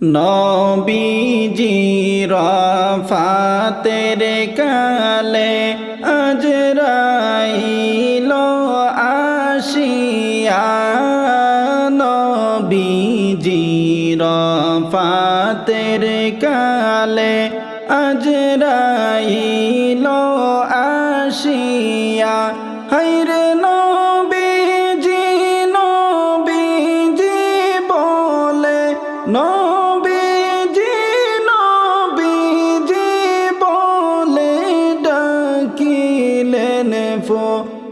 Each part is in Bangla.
নবীজি রফাতের কালে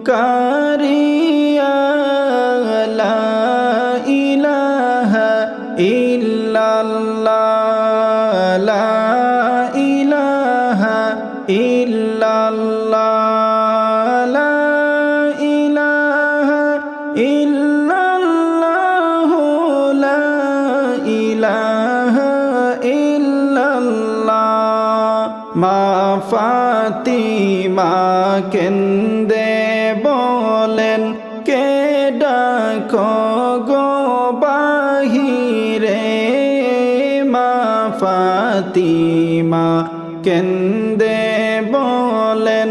كاريا لا إله إلا الله لا إله إلا الله لا إله إلا الله لا إله إلا الله ما فاتي ما كن ফাতিমা কেন্দে বলেন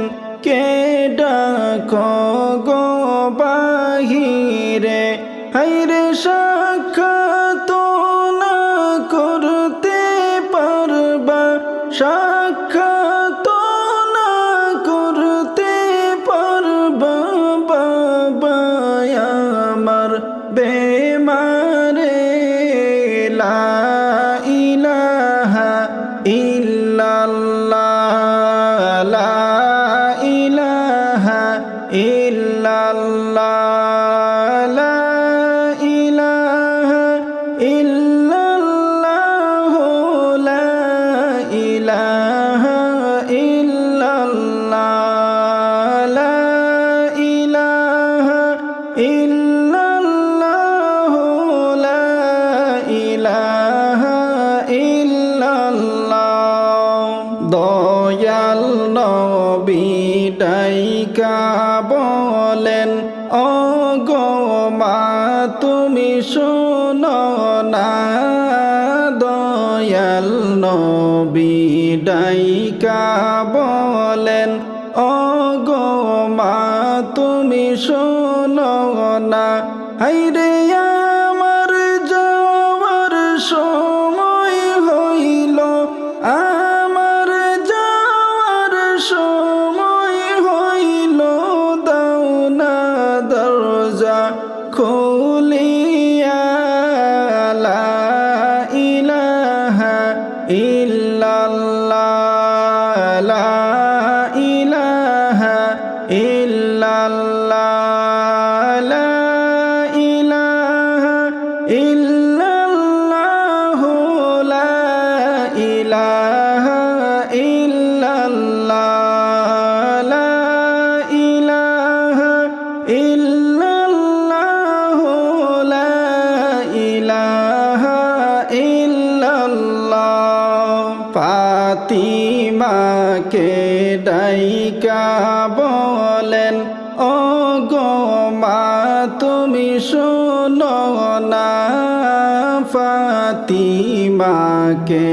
ফাতিমাকে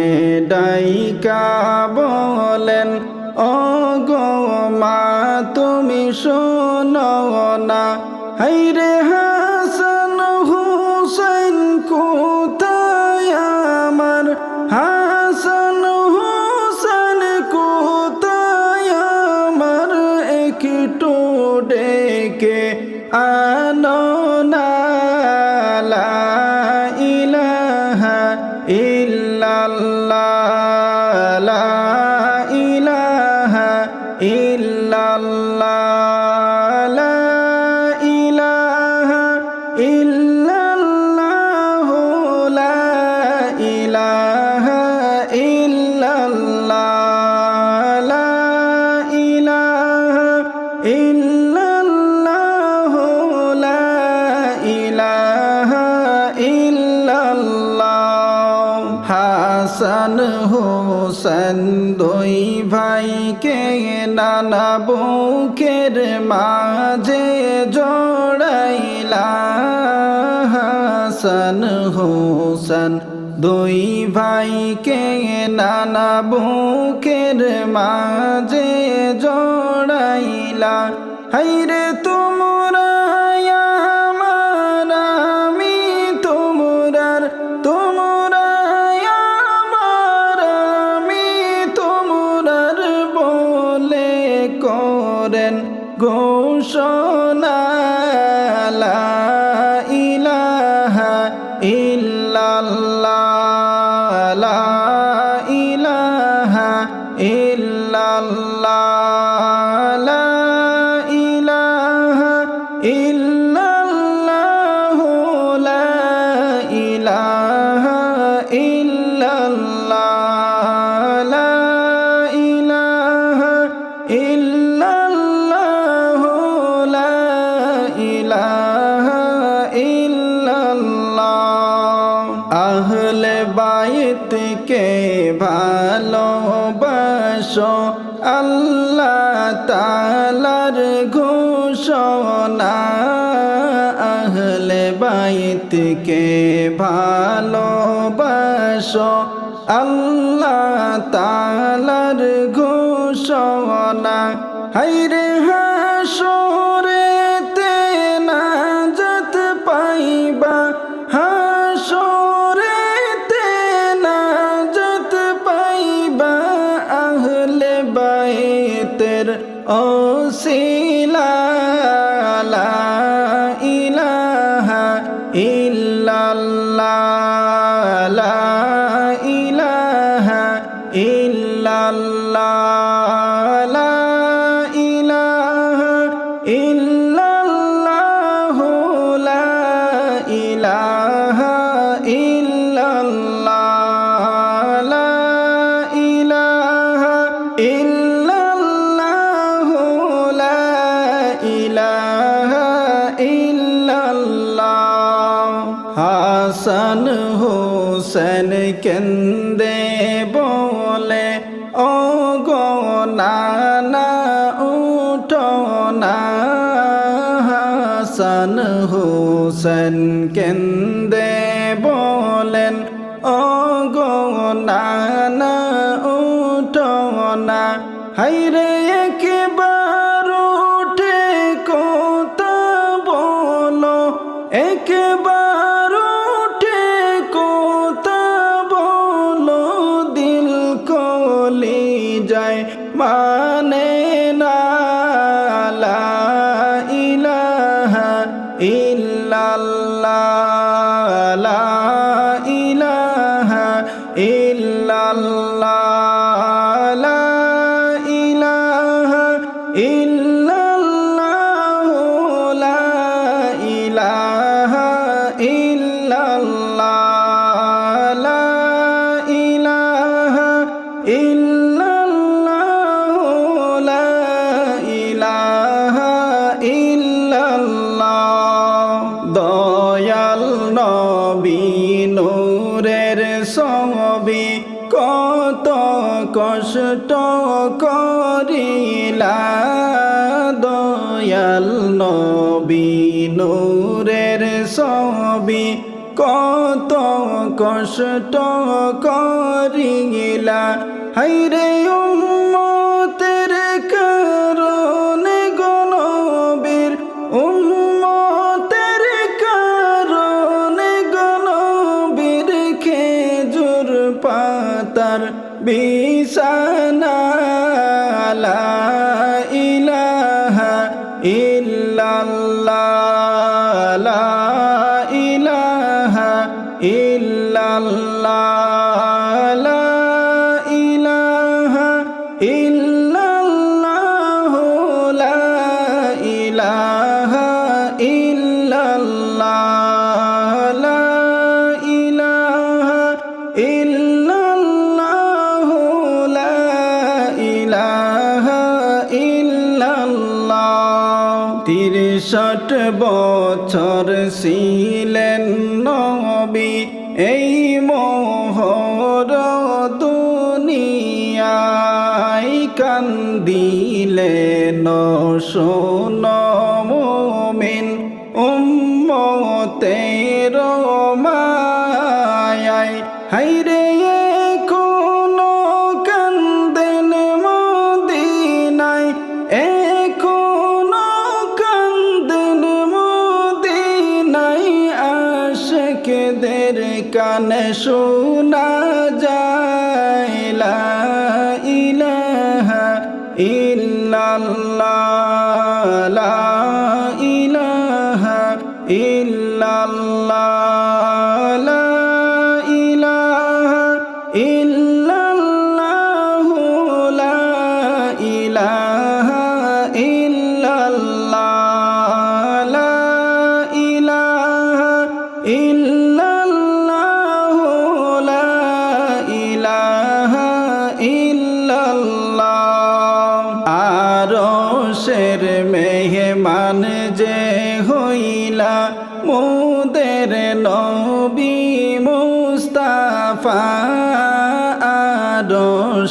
ডাইকা বলেন ও গো মা, তুমি শোনো না। হাইরে হাসান হুসেন, কোথায় আমার? হাসান হুসেন, কোথায় আমার? একটু ডেকে আনো না। হোসেন দুই ভাইকে নানা বুকের মাঝে জোড়াইলা হাসান হোসেন দুই ভাইকে নানা বুকের মাঝে জোড়াইলা হাইরে তো করেন ঘোষণা। আহলে বাইতকে ভালোবাসো। আল্লাহ তালার ঘোষণা হাইরে হাসরেতে নাজাত পাইবা। হাসরেতে নাজাত পাইবা আহলে বাইতের ওসিলা লা হাসান হোসেন কেন্দে বলে ও গো নানা উঠো না, হাসান হোসেন কেন্দে বলেন ও গো নানা উঠো না হাইরে মানে না। নূরের সবি কত কষ্ট করিলা। হাইরে উম্মতের তিরিশট বছর ছিলেন নবী এই মোহর দুনিয়াই কান্দিলেন শোন মোমিন উম্মতের ইল্লাল্লাহ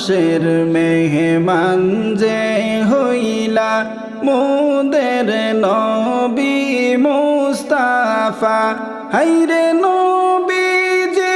মানুষের মেহমান যে হইলা মোদের নবী মুস্তাফা হাইরে নবী যে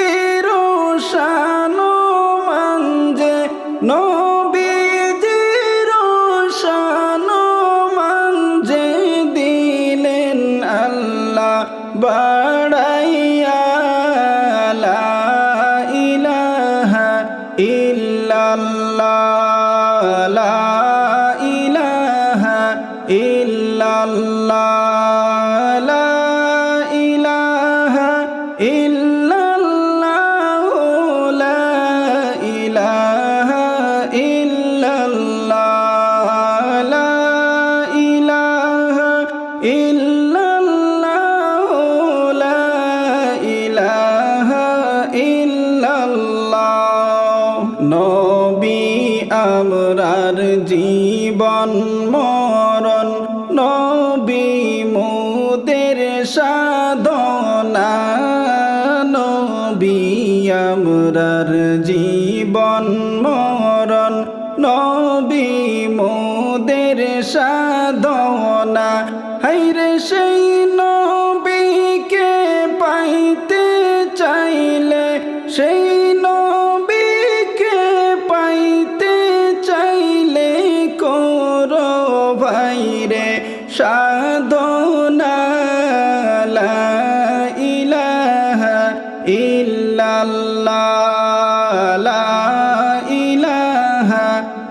ইল্লাল্লাহ জীবন মরণ নবী মোদের সাধনা নবী আমরার জীবন মরণ নবী মোদের সাধনা। হাইরে সে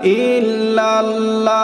ইল্লাল্লাহ